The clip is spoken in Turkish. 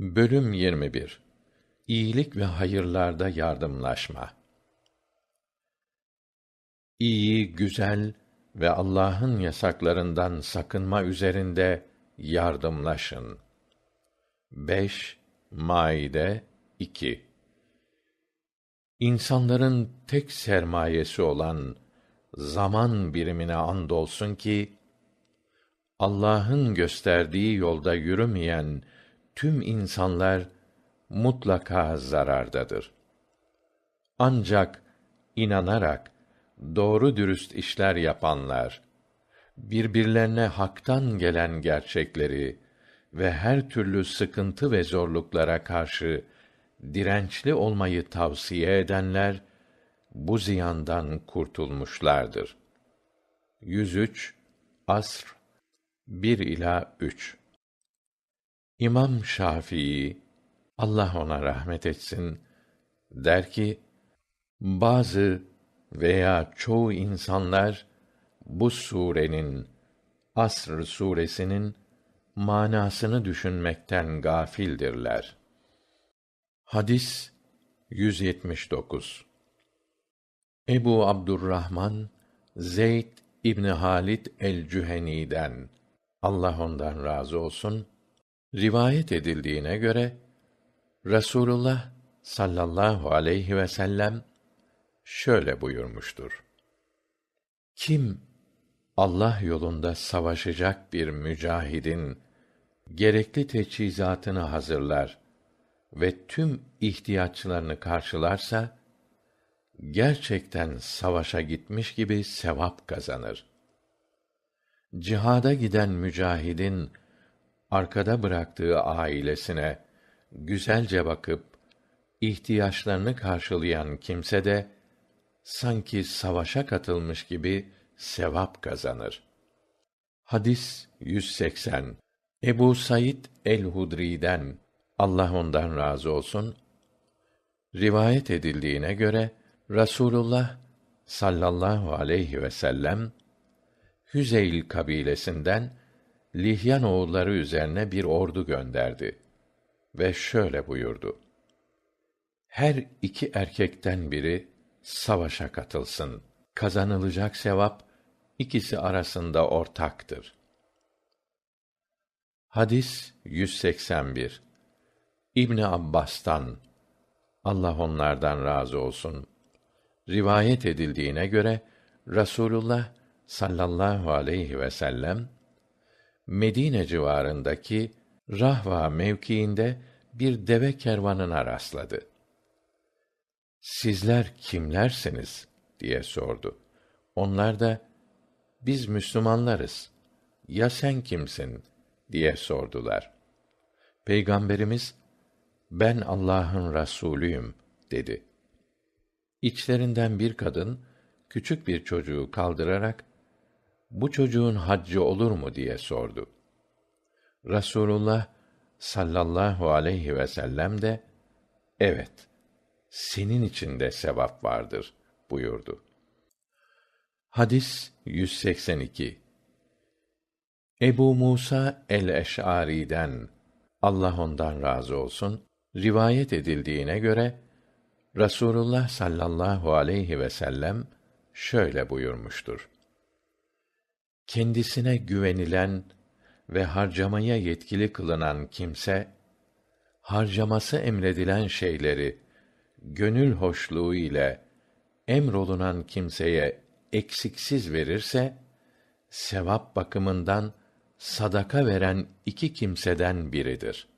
Bölüm 21 İyilik ve hayırlarda yardımlaşma. İyi, güzel ve Allah'ın yasaklarından sakınma üzerinde yardımlaşın. 5 Maide 2 İnsanların tek sermayesi olan zaman birimine andolsun ki Allah'ın gösterdiği yolda yürümeyen tüm insanlar mutlaka zarardadır. Ancak inanarak doğru dürüst işler yapanlar, birbirlerine haktan gelen gerçekleri ve her türlü sıkıntı ve zorluklara karşı dirençli olmayı tavsiye edenler bu ziyandan kurtulmuşlardır. 103 Asr 1 ila 3 İmam Şafii Allah ona rahmet etsin der ki bazı veya çoğu insanlar bu surenin Asr suresinin manasını düşünmekten gafildirler. Hadis 179 Ebu Abdurrahman Zeyd İbni Halid el-Cüheni'den Allah ondan razı olsun rivayet edildiğine göre Rasulullah sallallahu aleyhi ve sellem şöyle buyurmuştur. Kim Allah yolunda savaşacak bir mücahidin gerekli teçhizatını hazırlar ve tüm ihtiyaçlarını karşılarsa gerçekten savaşa gitmiş gibi sevap kazanır. Cihada giden mücahidin arkada bıraktığı ailesine güzelce bakıp ihtiyaçlarını karşılayan kimse de sanki savaşa katılmış gibi sevap kazanır. Hadis 180 Ebu Said el-Hudri'den Allah ondan razı olsun rivayet edildiğine göre Rasulullah sallallahu aleyhi ve sellem Hüzeyl kabilesinden Lihyan oğulları üzerine bir ordu gönderdi ve şöyle buyurdu. Her iki erkekten biri savaşa katılsın. Kazanılacak sevap ikisi arasında ortaktır. Hadis 181 İbni Abbas'tan Allah onlardan razı olsun rivayet edildiğine göre Rasulullah sallallahu aleyhi ve sellem Medine civarındaki Rahva mevkiinde bir deve kervanına rastladı. Sizler kimlersiniz diye sordu. Onlar da biz Müslümanlarız. Ya sen kimsin diye sordular. Peygamberimiz ben Allah'ın Rasulüyüm dedi. İçlerinden bir kadın küçük bir çocuğu kaldırarak bu çocuğun haccı olur mu diye sordu. Rasulullah sallallahu aleyhi ve sellem de evet senin için de sevap vardır buyurdu. Hadis 182 Ebu Musa el-Eş'ari'den Allah ondan razı olsun rivayet edildiğine göre Rasulullah sallallahu aleyhi ve sellem şöyle buyurmuştur. Kendisine güvenilen ve harcamaya yetkili kılınan kimse harcaması emredilen şeyleri gönül hoşluğu ile emrolunan kimseye eksiksiz verirse sevap bakımından sadaka veren iki kimseden biridir.